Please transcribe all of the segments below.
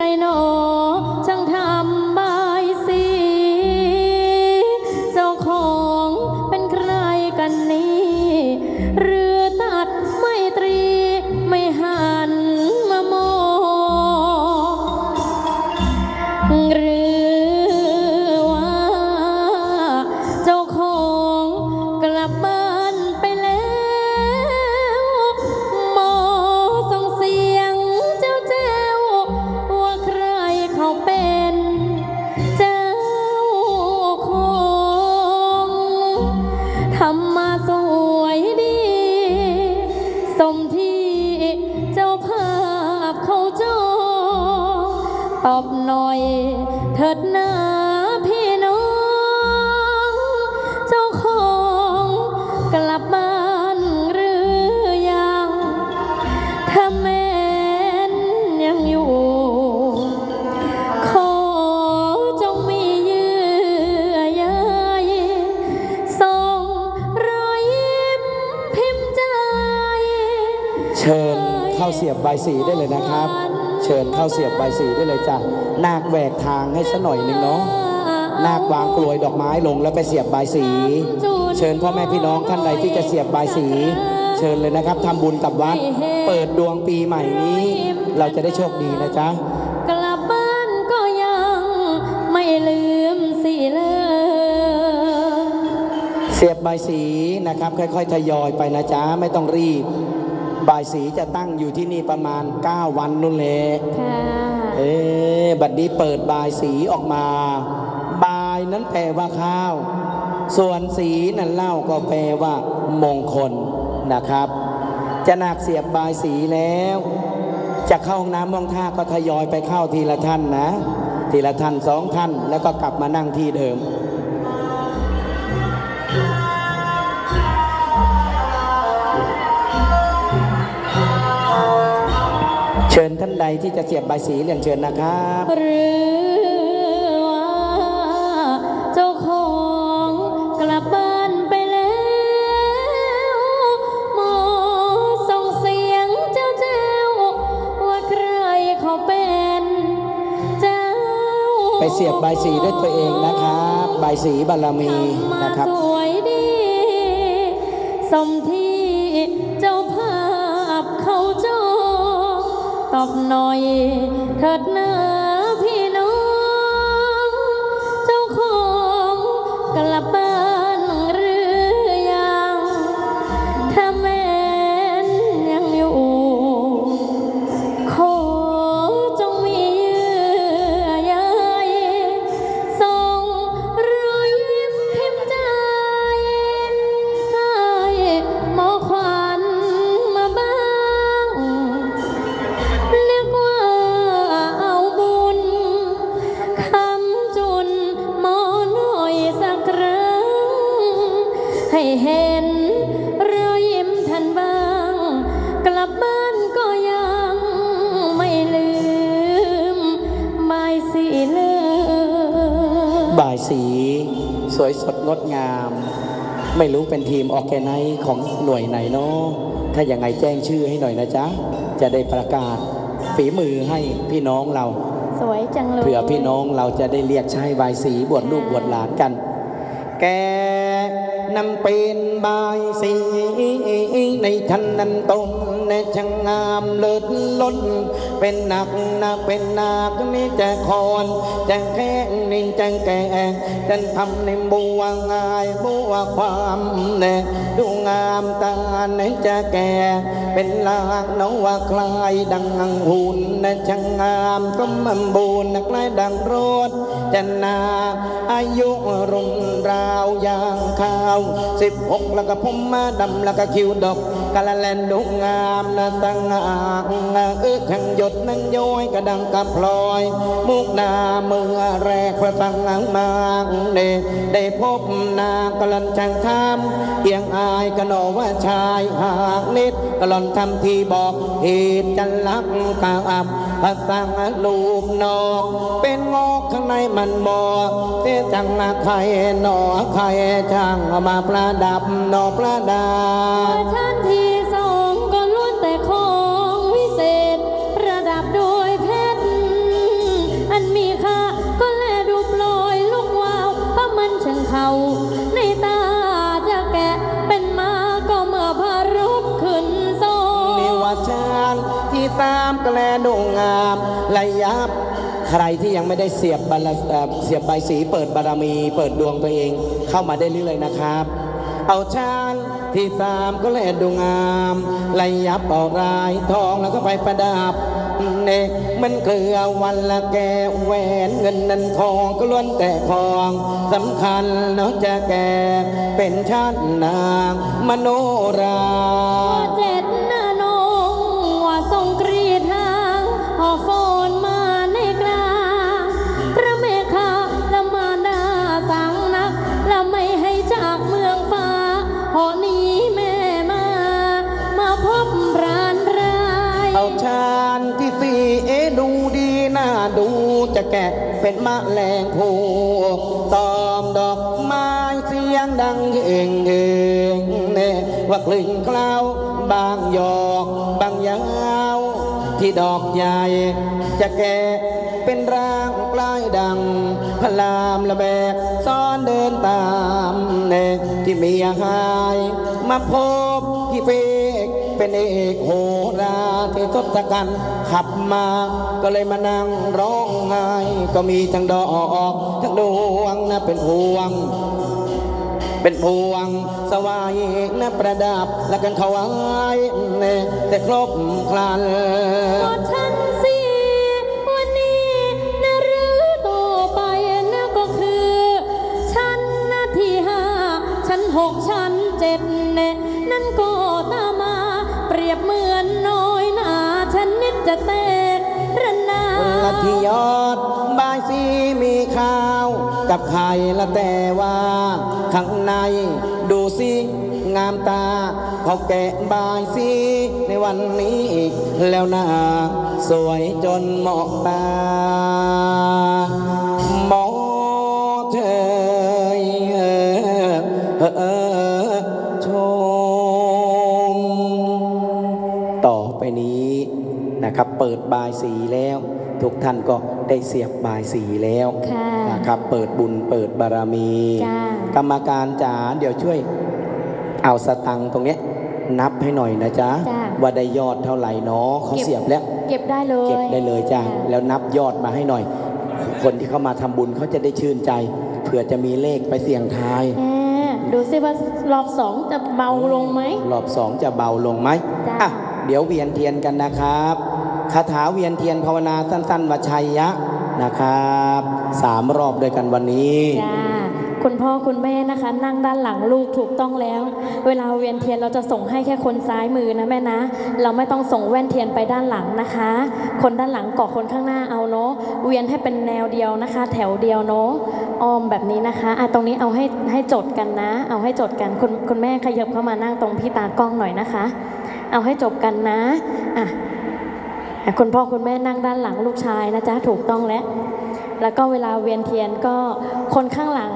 ไร อบหน่อยเถิดหน้าพี่น้อง เจ้าของกลับบ้านหรือยัง ถ้าแม่นยังอยู่ ขอจงมีเยื่อใยส่งรอยยิ้มพิมพ์ใจ เชิญเข้าเสียบใบายสีได้เลยนะครับ ชิญเข้าเสียบใบายสีได้เลยจ้ะนาคแหวกทางให้สักหน่อยหนึ่งเนาะนาควางกลวยดอกไม้ลงแล้วไปเสียบใบายสี เชิญพ่อแม่พี่น้องท่านใดที่จะเสียบใบายสี เชิญเลยนะครับทำบุญกับวัด เปิดดวงปีใหม่นี้ เราจะได้โชคดีนะจ๊ะกลับบ้านก็ยังไม่ลืมสิเลยเสียบใบายสีนะครับ ค่อยๆทยอยไปนะจ๊ะไม่ต้องรีบใบายสีจะตั้งอยู่ที่นี่ประมาณ 9 วันนู่นแหละค่ะ เอ๊ะบัดนี้เปิดบายสีออกมาบายนั้นแปลว่าข้าว ส่วนสีนั้นเล่าก็แปลว่า มงคลนะครับ จะหนักเสียบบายสีแล้ว จะเข้าห้องน้ำห้องท่าก็ทยอยไปเข้าทีละท่านนะ ทีละท่านสองท่าน แล้วก็กลับมานั่งที่เดิม ชิญท่านใดที่จะเสียบบายสีเรียนเชิญนะครับหรือว่าเจ้าของกลับบ้านไปแล้วหมอส่งเสียงเจ้าแจ้วว่าใครเขาเป็นเจ้า ไปเสียบบายสีด้วยตัวเองนะครับบายสีบารมีนะครับสวยดีสมที่ บหน่อยเถิดเน้อ บ่ายสีสวยสดงดงาม ไม่รู้เป็นทีมออแกไนของหน่วยไหนเนาะถ้าอย่างไงแจ้งชื่อให้หน่อยนะจ๊ะ จะได้ประกาศฝีมือให้พี่น้องเรา สวยจังเลยเผื่อพี่น้องเราจะได้เรียกใช้บายสีบวชลูกบวชหลานกัน แก นำเป็นบายสีในทันนั้นตมในช่างงามเลิศล้น เป็นหนักนะเป็นหนักนี่จะคอนจะแข้งนี่จะแก่จะทำในบัวงายบัวความเน่ดูงามตาในจะแก่ เป็นลากน้องว่าคลายดังหุ่นนช่างงามก็มันบูนนักไล่ดังรถ จะนา อายุรุ่นราวยางข้าวสิบหกแล้วก็ผมมาดำแล้วก็คิวดอก กะละแลนดูงามนะตั้งอ่างเอื้อทางหยดนั่งย้อยกระดังกับพลอย มุกนาเมื่อแรกพระฟังอังมางเดได้พบนางกะลันช่างทำเอียงอายกะหนอว่าชายหากนิดกะลอนทำทีบอกเหตุจันลักกะอับพระสังลูปนอกเป็นงอกข้างในมันบอกเสียจังนาใครหนอใครช่างมาประดับหนอประดับท่านที งามระยับ ใครที่ยังไม่ได้เสียบบเสียบใบสี เปิดบารมี เปิดดวงตัวเองเข้ามาได้เรื่อยๆนะครับ เอาชานที่สามก็เลยดูงามระยับเอารายทองแล้วก็ไปประดับเนกมันเกลือวันละแกแหวนเงินนันทองก็ล้วนแต่ทองสำคัญเนาะจะแกเป็นชาตินางมโนราว่าเจ็ด แกะเป็นมะแรงผูกตอมดอกไม้เสียงดังเองเองเน่ว่ากลิ่นเล้าวบางหยอกบางยาวที่ดอกใหญ่ จะแกะเป็นร่างปลายดังพลามละแบกซ้อนเดินตามเน่ที่มีหาย มาพบที่เฟ เป็นเอกโหราที่ทศกัณฐ์ขับมา ก็เลยมานั่งร้องไห้ก็มีทั้งดอกทั้งดวงนะเป็นพวง เป็นพวงสวายนะประดับและกันถวายแต่ครบครันฉันสิวันนี้นะหรือต่อไปนะก็คือชั้นนะที่ห้าชั้นหกชั้นเจ็ดเน่นั่นก็ จะแตกระนาละที่ยอดบายสีมีข้าว กับไข่ละแต่ว่า ข้างในดูสิงามตาเขาแกะบายสีในวันนี้ แล้วนาสวยจนเหมาะตา เปิดบายสีแล้ว ทุกท่านก็ได้เสียบบายสีแล้วค่ะนะครับเปิดบุญเปิดบารมีจ้ากรรมการจ๋าเดี๋ยวช่วยเอาสตังค์ตรงเนี้ยนับให้หน่อยนะจ๊ะจ้าว่าได้ยอดเท่าไหร่เนาะเขาเสียบแล้ว เก็บได้เลยเก็บได้เลยจ้าแล้วนับยอดมาให้หน่อย คนที่เข้ามาทำบุญเขาจะได้ชื่นใจเผื่อจะมีเลขไปเสี่ยงทายแหมดูสิว่ารอบสองจะเบาลงไหมรอบสองจะเบาลงไหมจ้ะอะเดี๋ยวเวียนเทียนกันนะครับ คาถาเวียนเทียนภาวนาสั้น ๆวชัยยะนะครับสามรอบด้วยกันวันนี้จ้าคุณพ่อคุณแม่นะคะ นั่งด้านหลังลูกถูกต้องแล้ว เวลาเวียนเทียนเราจะส่งให้แค่คนซ้ายมือนะแม่นะ เราไม่ต้องส่งแว่นเทียนไปด้านหลังนะคะ คนด้านหลังเกาะคนข้างหน้าเอาเนาะเวียนให้เป็นแนวเดียวนะคะ แถวเดียวเนาะอ้อมแบบนี้นะคะอะตรงนี้เอาให้ให้จดกันนะ เอาให้จดกันคุณคุณแม่ขยับเข้ามานั่งตรงพี่ตากล้องหน่อยนะคะ เอาให้จบกันนะอะ คุณพ่อคุณแม่นั่งด้านหลังลูกชายนะจ๊ะถูกต้องแล้ว แล้วก็เวลาเวียนเทียนก็คนข้างหลัง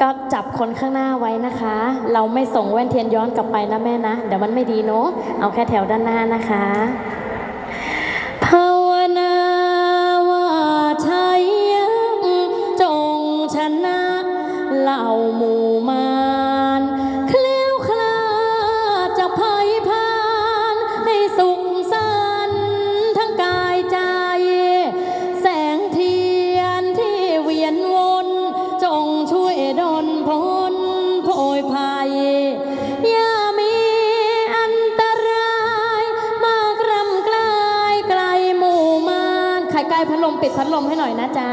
ก็จับคนข้างหน้าไว้นะคะ เราไม่ส่งแว่นเทียนย้อนกลับไปนะแม่นะ เดี๋ยวมันไม่ดีเนาะเอาแค่แถวด้านหน้านะคะ ให้หน่อยนะจ๊ะ